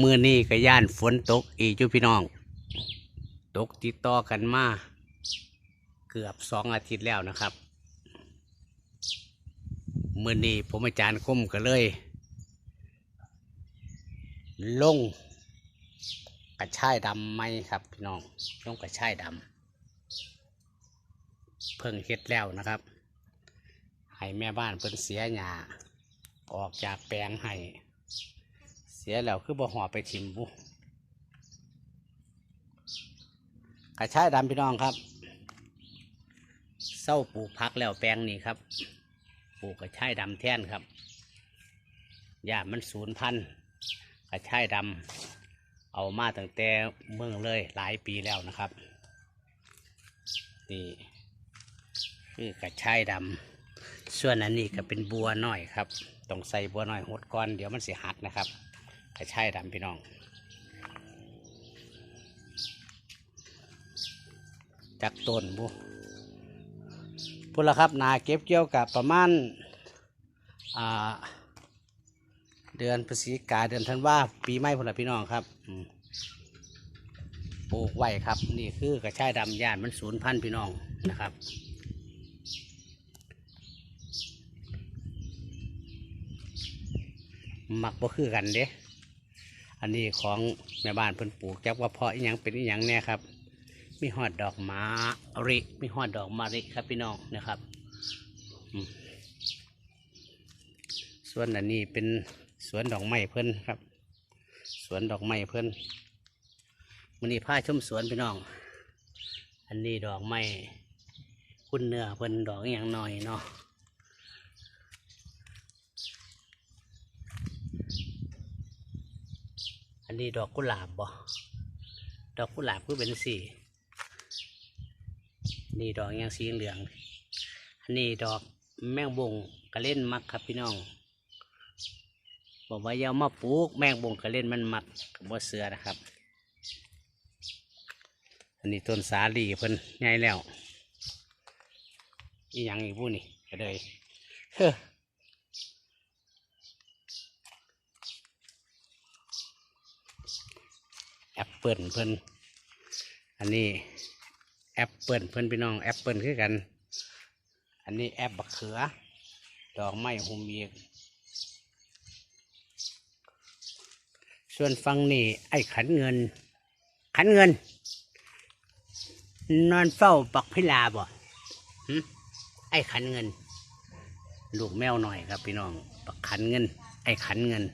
มื่อนี้ก็ย่านฝนตกอีกจุพี่น้อง ตกติดต่อกันมาเกือบสองอาทิตย์แล้วนะครับมื่อนี้ผมอาจารย์คมก็เลย ลงกระชายดำไหมครับ พี่น้องลงกระชายดำเพิ่งเฮ็ดแล้วนะครับให้แม่บ้านเพิ่นเสียหญ้าออกจากแปลงให้ สียแล้วคือบ่หอไปทิมบุกระชายดำพี่น้องครับเศร้าปลูกพักแล้วแปลงนี้ครับ ปลูกกระชายดำแท่นครับหญ้ามันสูญพันกระชายดำเอามาตั้งแต่เมืองเลยหลายปีแล้วนะครับนี่คือกระชายดำส่วนอันนี้ก็เป็นบัวน้อยครับต้องใส่บัวน้อยหดก่อนเดี๋ยวมันเสิหักนะครับ กระชายดำพี่น้อง จากต้นบุพุ่นละครับนาเก็บเกี่ยวกับประมาณเดือนพฤศจิกาเดือนธันวาปีใหม่พุ่นละพี่น้องครับปลูกไว้ครับ นี่คือกระชายดำย่านมันศูนย์พันพี่น้องนะครับหมักบ่คือกันเด้ อันนี้ของแม่บ้านเพิ่นปลูกจักว่าเพาะอีหยังเป็นอีหยังแน่ครับ มีหอดดอกมาริมีหอดดอกมาริครับพี่น้องนะครับ ส่วนอันนี้เป็นสวนดอกไม้เพิ่นครับ สวนดอกไม้เพิ่นมันนี้ผ้าชุ่มสวนพี่น้อง อันนี้ดอกไม้คุณเนื้อเพิ่นดอกอหย่างน้อยเนาะ อันนี้ดอกกุหลาบบ่ดอกกุหลาบคือเป็นสีนี่ดอกอยังสีเหลือง อันนี้ดอกแมงบงกระเล่นมักครับพี่น้อง บอกว่าอย่ามาปลูกแมงบงกระเล่นมันมักกับว่าเสือนะครับ อันนี้ต้นสาลีเพิ่นใหญ่แล้วอีหยังอีกผู้นี่ก็เลยเฮ้อ แอปเปิลเพิ่นอันนี้แอปเปิลเพิ่นพี่น้องแอปเปิลคือกัน อันนี้แอปบักเขือ ดอกไม้หุมเอียกส่วนฟังนี่ไอ้ขันเงิน ขันเงิน นอนเฝ้าปักพิลาบ่ไอ้ขันเงิน ลูกแมวหน่อยครับพี่น้องปักขันเงิน ไอ้ขันเงิน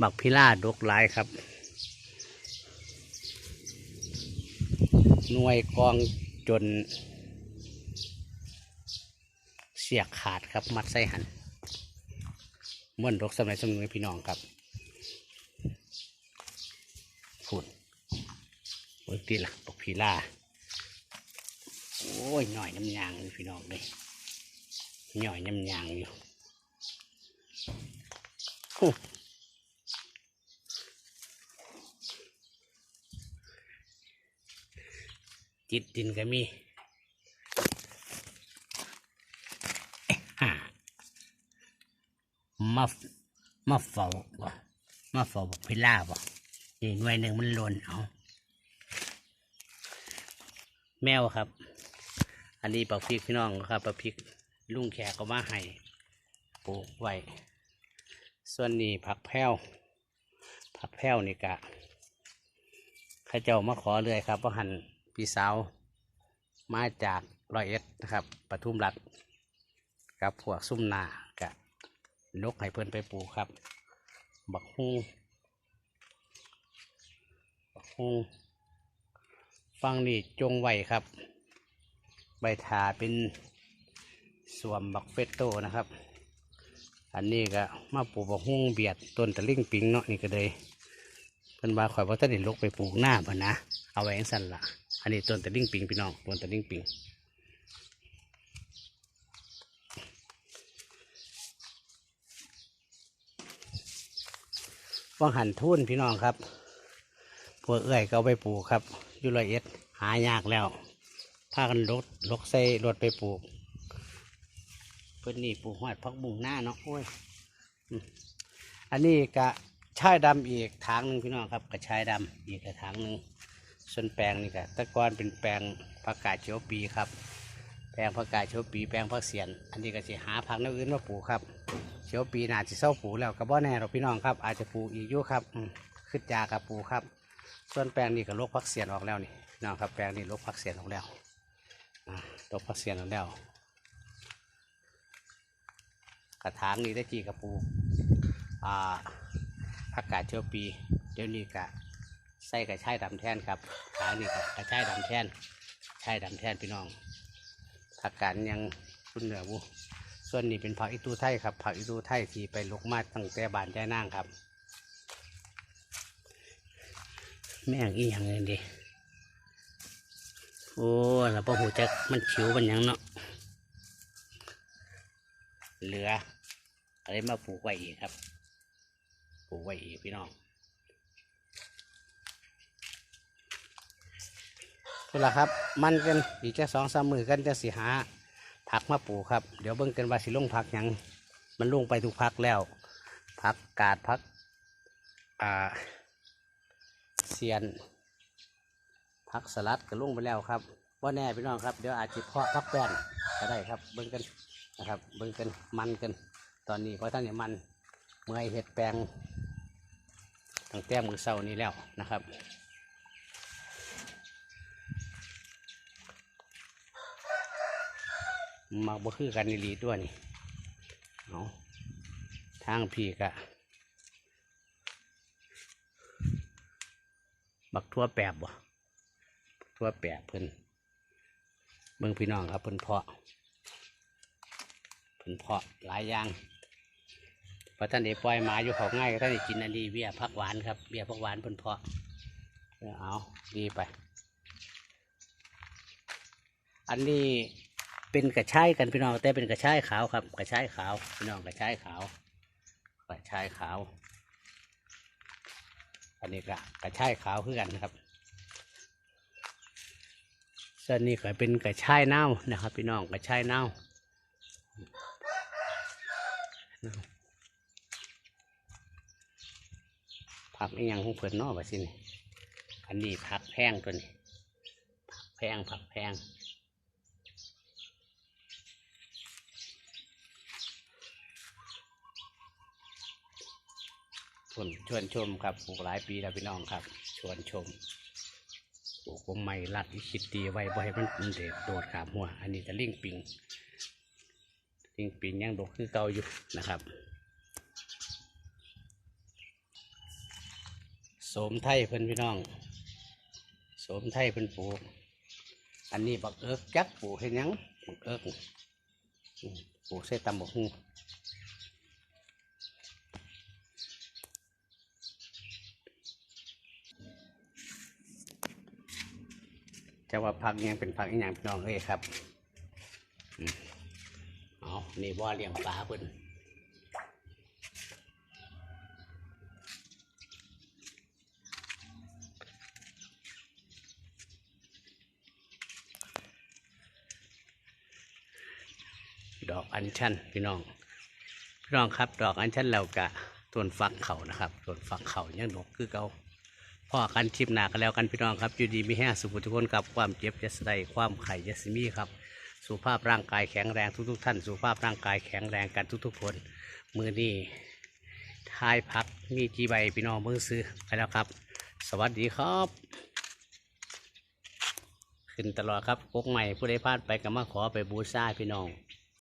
บักพิลาดกหลายครับ หน่วยกองจน เสียขาดครับ มัดไส้หันมื่อนรกสมัยสมัยพี่น้องครับฝุ่นโอ้ยตีละปกพีล่าโอ้ยหน่อยน้ำยางเลยพี่น้องเลยหน่อยน้ำยางอยู่ฮู้ จิ ตดินก็มีเอ๊ะฮ่ามาฟมาเฝ้าบ่มาเฝ้าบอกพิล่าบ่นี่หน่วยหนึ่งมันล่นเอาแมวครับ อันนี้ปลาพริกพี่น้องครับปลาพริกลุงแขกก็มาให้ปลูกไว้ส่วนนี้ผักแพ้วผักแพ้วนี่กะข้าเจ้ามาขอเลยครับว่าหัน พี่สาวมาจากร้อยเอ็ดนะครับปทุมรัฐกับพวกซุ่มนากะนกให้เพิ่นไปปลูกครับ บักฮุงบักฮุงฟังนี่จงไว้ครับ ใบถาเป็นสวมบักเฟตโตนะครับ อันนี้ก็มาปลูกบักฮุงเบียดต้นตะลิ่งปิงเนาะนี่ก็เลยเพิ่นว่าข่อยว่าถ้าได้ลกไปปลูกหน้าบ่นะเอาไว้จั่งสั่นละ อันนี้ต้นตะลิ่งปิงพี่น้องต้นตะลิ่งปิงว่างหันทุ่นพี่น้องครับพวกเอื้อยก็เอาไปปลูกครับอยูไรเอ็ดหายากแล้วพากันลดลกใส่รถไปปลูก เพิ่นนี่ปลูกหอดพักบุงหน้าเนาะโอ้ยอันนี้กะชายดำอีกทางหนึ่งพี่น้องครับกระชายดำอีกกระถางหนึ่ง ส่วนแปลงนี่ก็แตะกอนเป็นแปลงผักกาดเขียวปีครับ แปลงผักกาดเขียวปีแปลงผักเสียน อันนี้ก็จะหาผักแนวอื่นมาปลูกครับเขียวปีน่าจะเศร้าปลูกแล้วก็บ่แน่หรอกพี่น้องครับ อาจจะปลูกอีกยู่ครับขึ้นยากับปลูกครับ ส่วนแปลงนี้ก็ลกผักเสียนออกแล้วนี่น้องครับแปลงนี้ลกผักเสียนออกแล้วอ่าลกผักเสียนออกแล้ว กระถางนี้ได้จีกระปูอ่าผักกาดเชียวปีเดี๋ยวนี้กะ ใส่กระชายดำแท่นครับถางนี้กะกระชายดำแท่นชายดำแท่นพี่น้องผักกาดยังรุ่นเหนือบุส่วนนี้เป็นผักอีตูไทยครับผักอีตูไทยที่ไปลกมาตั้งแต่บานใจนางครับ แม่งอีหยังเงินดิโอ้แล้วพอหูจักมันฉิวมันยังเนาะเหลืออะไรมาปลูกไว้อีกครับ ปลูกไว้อีกพี่น้อง นี่แหละครับ มันกันอีกแค่สองสามมือกันจะสิหาผักมาปลูกครับเดี๋ยวเบิ่งกันว่าสิลงผักหยังมันลงไปทุกผักแล้วผักกาดผักอ่าเสียนผักสลัดก็ลงไปแล้วครับว่าแน่พี่น้องครับเดี๋ยวอาจจะเพาะผักแป้นก็ได้ครับเบิ่งกันนะครับเบิ่งกันมันกันตอนนี้เพราะท่านเนี่ยมันเมื่อยเห็ดแปลงตั้งแต่มือเศร้านี้แล้วนะครับ มาบ่คือกันนี่ลีด้วยนี่เอาทางพี่กะบักทั่วแปบบ่ทั่วแปบเพิ่นเบิ่งพี่น้องครับเพิ่นเพาะผลเพาะหลายอย่างพระท่านได้ปล่อยหมาอยู่เขาง่ายก็ท่านได้กินอันนี้เบี้ยผักหวานครับเบี้ยผักหวานผลเพาะเอาดีไป อันนี้ เป็นกระชายกันพี่น้องแต่เป็นกระชายขาวครับ กระชายขาวพี่น้องกระชายขาว กระชายขาว อันนี้ก็กระชายขาวคือกันนะครับส่วนนี้ก็เป็นกระชายเน่านะครับ พี่น้องกระชายเน่าผักอีหยังของเพิ่นนอกว่าสินี่อันนี้ผักแพงตัวนี้ผักแพงผักแพง วนชวนชมครับปลูกหลายปีแล้วพี่น้องครับ ชวนชมปลูกผมไม่รัดอีคิดดีไว้บ่ให้มันเด็ดโดดขามหัว อันนี้จะลิงปิงลิงปิงยังดกคือเก่าอยู่นะครับโสมไทยเพิ่นพี่น้องโสมไทยเพิ่นปลูกอันนี้บักเอิกจักปลูกให้ยังบักเอิกปลูกใส่ตำบักฮู จะว่าผักยังเป็นผักอีหยังพี่น้องเอ้ยครับอืมเอานี่ว่าเลี้ยงปลาเพิ่นดอกอัญชันพี่น้อง พี่น้องครับ ดอกอัญชันเรากะต้นฟักเขานะครับต้นฟักเขายังดกคือเก่า พ่อกันชิมหนากันแล้วกันพี่น้องครับอยู่ดีมีแห้งสุขทุกคนกับความเจ็บจะสไดความไข่จะสมีครับ สุขภาพร่างกายแข็งแรงทุก ๆ ท่าน สุขภาพร่างกายแข็งแรงกันทุก ๆ คน มือนี้ทายพักมีจีใบพี่น้องมือซื้อไปแล้วครับ สวัสดีครับ ขึ้นตลอดครับกกใหม่ผู้ใดพลาดไปก็มาขอไปบูชาพี่น้อง